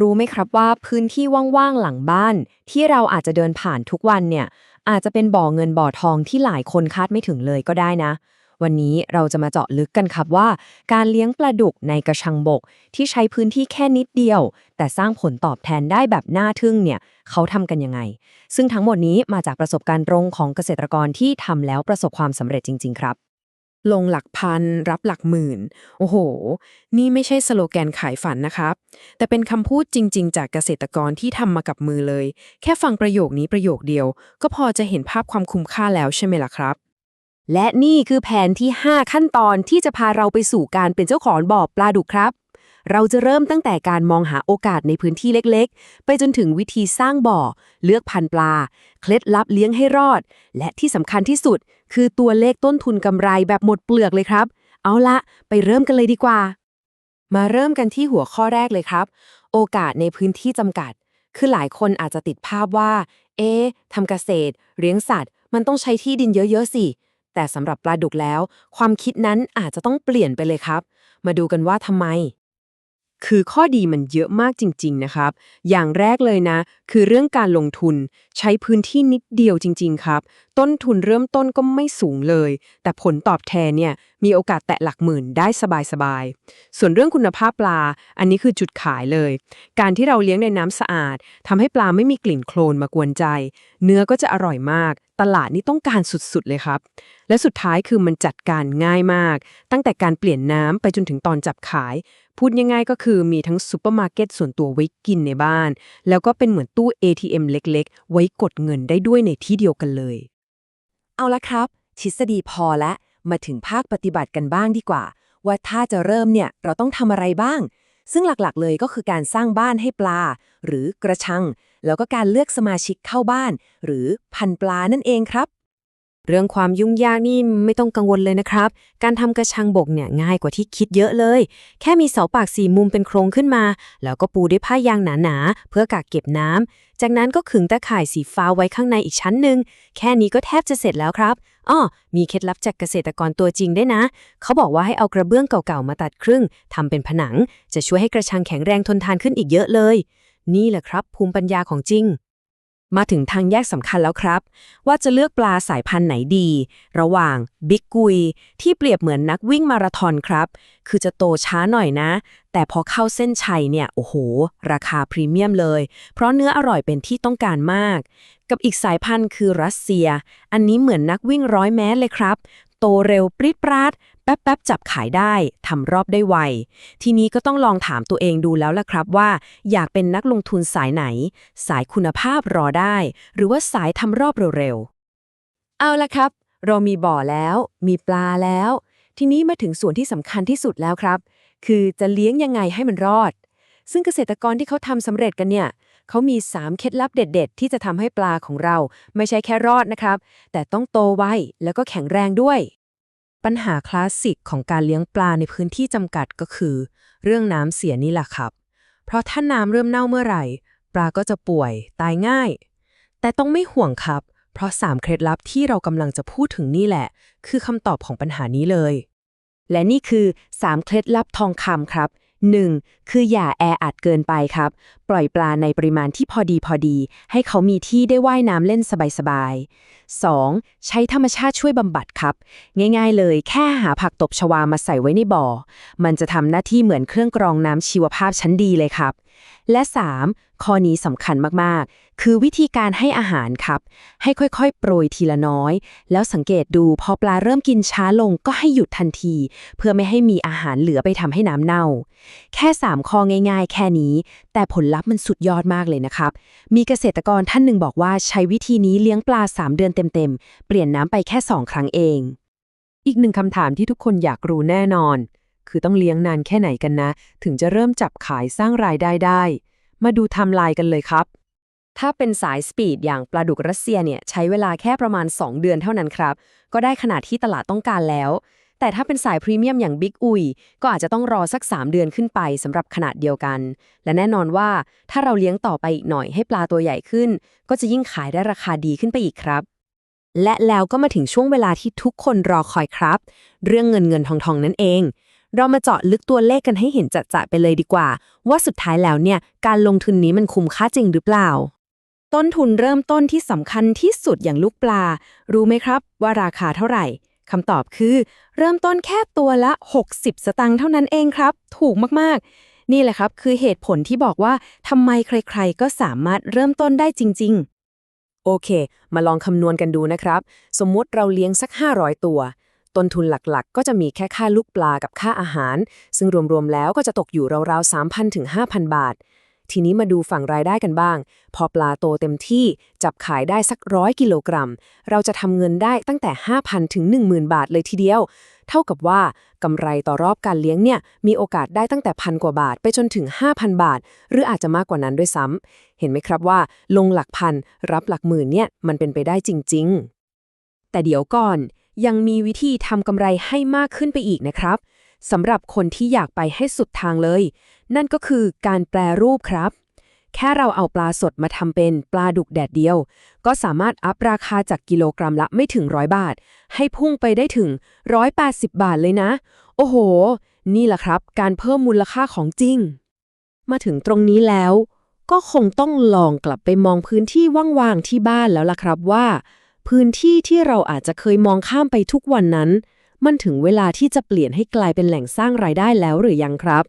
รู้ไหมครับว่าพื้นที่ว่างๆหลังบ้าน ที่เราอาจจะเดินผ่านทุกวันเนี่ย อาจจะเป็นบ่อเงินบ่อทองที่หลายคนคาดไม่ถึงเลยก็ได้นะ วันนี้เราจะมาเจาะลึกกันครับว่า การเลี้ยงปลาดุกในกระชังบก ที่ใช้พื้นที่แค่นิดเดียว แต่สร้างผลตอบแทนได้แบบน่าทึ่งเนี่ยเขาทำกันยังไง ซึ่งทั้งหมดนี้มาจากประสบการณ์ตรงของเกษตรกรที่ทำแล้วประสบความสำเร็จจริง ๆ ครับ ลงหลักพัน รับหลักหมื่น โอ้โห นี่ไม่ใช่สโลแกนขายฝันนะครับ แต่เป็นคำพูดจริง ๆ จากเกษตรกรที่ทำมากับมือเลย แค่ฟังประโยคนี้ประโยคเดียว ก็พอจะเห็นภาพความคุ้มค่าแล้วใช่ไหมล่ะครับ และนี่คือแผนที่ 5 ขั้นตอนที่จะพาเราไปสู่การเป็นเจ้าของบ่อปลาดุกครับ เราจะเริ่มตั้งแต่การมองหาโอกาสในพื้นที่เล็กๆ ไปจนถึงวิธีสร้างบ่อ เลือกพันปลา เคล็ดลับเลี้ยงให้รอด และที่สำคัญที่สุด คือตัวเลขต้นทุนกำไรแบบหมดเปลือกเลยครับ เอาละไปเริ่มกันเลยดีกว่า มาเริ่มกันที่หัวข้อแรกเลยครับ โอกาสในพื้นที่จำกัด คือหลายคนอาจจะติดภาพว่า เอ๊ะทำเกษตร เลี้ยงสัตว์ มันต้องใช้ที่ดินเยอะๆสิแต่สำหรับปลาดุกแล้ว ความคิดนั้นอาจจะต้องเปลี่ยนไปเลยครับ มาดูกันว่าทำไม คือข้อดีมันเยอะมากจริง ๆ นะครับ อย่างแรกเลยนะ คือเรื่องการลงทุนใช้พื้นที่นิดเดียวจริง ๆ ครับ ต้นทุนเริ่มต้นก็ไม่สูงเลย แต่ผลตอบแทนเนี่ย มีโอกาสแตะหลักหมื่นได้สบาย ๆ ส่วนเรื่องคุณภาพปลา อันนี้คือจุดขายเลย การที่เราเลี้ยงในน้ำสะอาดทำให้ปลาไม่มีกลิ่นโคลนมากวนใจ เนื้อก็จะอร่อยมาก ตลาดนี่ต้องการสุด ๆ เลยครับ และสุดท้ายคือมันจัดการง่ายมาก ตั้งแต่การเปลี่ยนน้ำไปจนถึงตอนจับขาย พูดง่ายๆก็คือมีทั้งซูเปอร์มาร์เก็ตส่วนตัวไว้กินในบ้าน แล้วก็เป็นเหมือนตู้ ATM เล็กๆ ไว้กดเงินได้ด้วยในที่เดียวกันเลย เอาละครับ ทฤษฎีพอและมาถึงภาคปฏิบัติกันบ้างดีกว่า ว่าถ้าจะเริ่มเนี่ยเราต้องทำอะไรบ้าง ซึ่งหลักๆเลยก็คือการสร้างบ้านให้ปลา หรือกระชัง แล้วก็การเลือกสมาชิกเข้าบ้าน หรือพันปลานั่นเองครับ เรื่องความยุ่งยากนี่ไม่ต้องกังวลเลยนะครับ การทำกระชังบกเนี่ยง่ายกว่าที่คิดเยอะเลย แค่มีเสาปากสี่มุมเป็นโครงขึ้นมา แล้วก็ปูด้วยผ้ายางหนาๆ เพื่อกักเก็บน้ำ จากนั้นก็ขึงตะข่ายสีฟ้าไว้ข้างในอีกชั้นหนึ่ง แค่นี้ก็แทบจะเสร็จแล้วครับอ้อมีเคล็ดลับจากเกษตรกรตัวจริงได้นะ เขาบอกว่าให้เอากระเบื้องเก่าๆมาตัดครึ่งทำเป็นผนัง จะช่วยให้กระชังแข็งแรงทนทานขึ้นอีกเยอะเลย นี่แหละครับ ภูมิปัญญาของจริง มาถึงทางแยกสำคัญแล้วครับ ว่าจะเลือกปลาสายพันธุ์ไหนดี ระหว่างบิ๊กกุย ที่เปรียบเหมือนนักวิ่งมาราธอนครับ คือจะโตช้าหน่อยนะ แต่พอเข้าเส้นชัยเนี่ย โอ้โห ราคาพรีเมียมเลย เพราะเนื้ออร่อยเป็นที่ต้องการมาก กับอีกสายพันธุ์คือรัสเซีย อันนี้เหมือนนักวิ่งร้อยแมสเลยครับ โตเร็วปริดปราด ป๊บๆจับขายได้ทำรอบได้ไว ทีนี้ก็ต้องลองถามตัวเองดูแล้วล่ะครับว่า อยากเป็นนักลงทุนสายไหน สายคุณภาพรอได้ หรือว่าสายทำรอบเร็วๆ เอาละครับ เรามีบ่อแล้ว มีปลาแล้ว ทีนี้มาถึงส่วนที่สำคัญที่สุดแล้วครับ คือจะเลี้ยงยังไงให้มันรอด ซึ่งเกษตรกรที่เขาทำสำเร็จกันเนี่ยเขามี 3 เคล็ดลับเด็ด ๆ ที่จะทำให้ปลาของเรา ไม่ใช่แค่รอดนะครับ แต่ต้องโตไวแล้วก็แข็งแรงด้วย ปัญหาคลาสสิกของการเลี้ยงปลาในพื้นที่จำกัดก็คือ เรื่องน้ำเสียนี่แหละครับ เพราะถ้าน้ำเริ่มเน่าเมื่อไหร่ ปลาก็จะป่วยตายง่าย แต่ต้องไม่ห่วงครับ เพราะ 3 เคล็ดลับที่เรากำลังจะพูดถึงนี่แหละ คือคำตอบของปัญหานี้เลย และนี่คือ 3 เคล็ดลับทองคำครับ 1. คืออย่าแออัดเกินไปครับ ปล่อยปลาในปริมาณที่พอดีพอดี ให้เขามีที่ได้ว่ายน้ำเล่นสบายๆ 2. ใช้ธรรมชาติช่วยบำบัดครับ ง่ายๆเลยแค่หาผักตบชวามาใส่ไว้ในบ่อ มันจะทำหน้าที่เหมือนเครื่องกรองน้ำชีวภาพชั้นดีเลยครับ และ 3. ข้อนี้สำคัญมากๆ คือวิธีการให้อาหารครับ ให้ค่อยๆ โปรยทีละน้อย แล้วสังเกตดูพอปลาเริ่มกินช้าลงก็ให้หยุดทันที เพื่อไม่ให้มีอาหารเหลือไปทำให้น้ำเน่า แค่ 3 ข้อง่าย ๆ แค่นี้ แต่ผลลัพธ์มันสุดยอดมากเลยนะครับ มีเกษตรกรท่านหนึ่งบอกว่าใช้วิธีนี้เลี้ยงปลา 3 เดือนเต็มๆ เปลี่ยนน้ำไปแค่ 2 ครั้งเอง อีกหนึ่งคำถามที่ทุกคนอยากรู้แน่นอน คือต้องเลี้ยงนานแค่ไหนกันนะ ถึงจะเริ่มจับขายสร้างรายได้ได้ มาดูทม์ไลน์กันเลยครับ ถ้าเป็นสายสปีดอย่างปลาดุกรัสเซียเนี่ยใช้เวลาแค่ประมาณ 2 เดือนเท่านั้นครับ ก็ได้ขนาดที่ตลาดต้องการแล้ว แต่ถ้าเป็นสายพรีเมียมอย่างบิ๊กอุยก็อาจจะต้องรอสัก 3 เดือนขึ้นไปสำหรับขนาดเดียวกัน และแน่นอนว่าถ้าเราเลี้ยงต่อไปอีกหน่อยให้ปลาตัวใหญ่ขึ้น ก็จะยิ่งขายได้ราคาดีขึ้นไปอีกครับและแล้วก็มาถึงช่วงเวลาที่ทุกคนรอคอยครับ เรื่องเงินเงินทองทองนั่นเอง เรามาเจาะลึกตัวเลขกันให้เห็นจัดๆไปเลยดีกว่า ว่าสุดท้ายแล้วเนี่ย การลงทุนนี้มันคุ้มค่าจริงหรือเปล่า ต้นทุนเริ่มต้นที่สำคัญที่สุดอย่างลูกปลา รู้ไหมครับว่าราคาเท่าไหร่คำตอบคือ เริ่มต้นแค่ตัวละ 60 สตังค์เท่านั้นเองครับ ถูกมากๆ นี่แหละครับคือเหตุผลที่บอกว่าทำไมใครๆ ก็สามารถเริ่มต้นได้จริงโอเค มาลองคำนวณกันดูนะครับ สมมติเราเลี้ยงสัก 500 ตัว ต้นทุนหลักๆ ก็จะมีแค่ค่าลูกปลากับค่าอาหาร ซึ่งรวมๆแล้วก็จะตกอยู่ราวๆ3,000ถึง5,000 บาท ทีนี้มาดูฝั่งรายได้กันบ้าง พอปลาโตเต็มที่จับขายได้สักร้อยกิโลกรัม เราจะทำเงินได้ตั้งแต่ 5,000 ถึง 10,000 บาทเลยทีเดียว เท่ากับว่ากำไรต่อรอบการเลี้ยงเนี่ยมีโอกาสได้ตั้งแต่พันกว่าบาทไปจนถึง 5,000 บาท หรืออาจจะมากกว่านั้นด้วยซ้ำเห็นไหมครับว่า ลงหลักพันรับหลักหมื่นเนี่ยมันเป็นไปได้จริง ๆ แต่เดี๋ยวก่อนยังมีวิธีทำกำไรให้มากขึ้นไปอีกนะครับสำหรับคนที่อยากไปให้สุดทางเลย นั่นก็คือการแปรรูปครับ แค่เราเอาปลาสดมาทำเป็นปลาดุกแดดเดียว ก็สามารถอัพราคาจากกิโลกรัมละไม่ถึงร้อยบาท ให้พุ่งไปได้ถึง 180 บาทเลยนะ โอ้โห นี่แหละครับ การเพิ่มมูลค่าของจริง มาถึงตรงนี้แล้ว ก็คงต้องลองกลับไปมองพื้นที่ว่างๆที่บ้านแล้วล่ะครับว่า พื้นที่ที่เราอาจจะเคยมองข้ามไปทุกวันนั้น มันถึงเวลาที่จะเปลี่ยนให้กลายเป็นแหล่งสร้างรายได้แล้วหรือยังครับ